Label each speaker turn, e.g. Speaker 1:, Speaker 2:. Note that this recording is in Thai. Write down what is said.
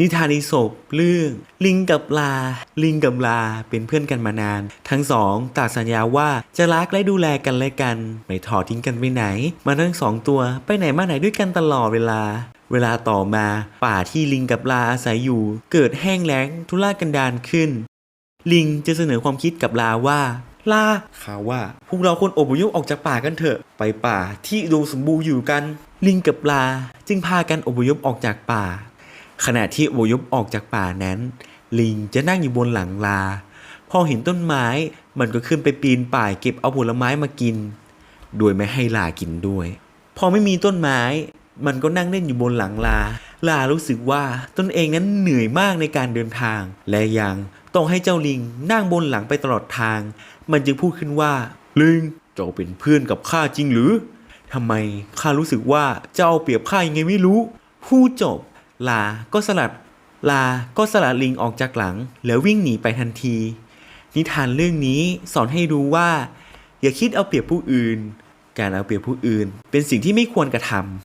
Speaker 1: นิทานอีสปเรื่อง ลิงกับลา ลิงกับลาเป็นเพื่อนกันมานาน ทั้งสองต่างสัญญาว่าจะรักและดูแลกันและกัน ไม่ทอดทิ้งกันไปไหน มาทั้งสองตัวไปไหนมาไหนด้วยกันตลอดเวลา เวลาต่อมาป่าที่ลิงกับลาอาศัยอยู่ เกิดแห้งแล้งทุรกันดารขึ้น ลิงจะเสนอความคิดกับลาว่าลาข่าวว่าพวกเราควรอพยพออกจากป่ากันเถอะ ไปป่าที่อุดมสมบูรณ์อยู่กัน ลิงกับลาจึงพากันอพยพออกจากป่า ขณะที่อพยพออกจากป่านั้น ลิงจะนั่งอยู่บนหลังลา พอเห็นต้นไม้มันก็ขึ้นไปปีนป่ายเก็บเอาผลไม้มากิน โดยไม่ให้ลากินด้วย พอไม่มีต้นไม้ มันก็นั่งเล่นอยู่บนหลังลา ลารู้สึกว่าตนเองนั้นเหนื่อยมากในการเดินทาง และยังต้องให้เจ้าลิงนั่งบนหลังไปตลอดทาง มันจึงพูดขึ้นว่า ลิงเจ้าเป็นเพื่อนกับข้าจริงหรือทำไมข้ารู้สึกว่าเจ้าเอาเปรียบข้ายังไงไม่รู้พูดจบ ลาก็สลัด ลาก็สลัดลิงออกจากหลัง แล้ววิ่งหนีไปทันที นิทานเรื่องนี้สอนให้รู้ว่า อย่าคิดเอาเปรียบผู้อื่น การเอาเปรียบผู้อื่น เป็นสิ่งที่ไม่ควรกระทำ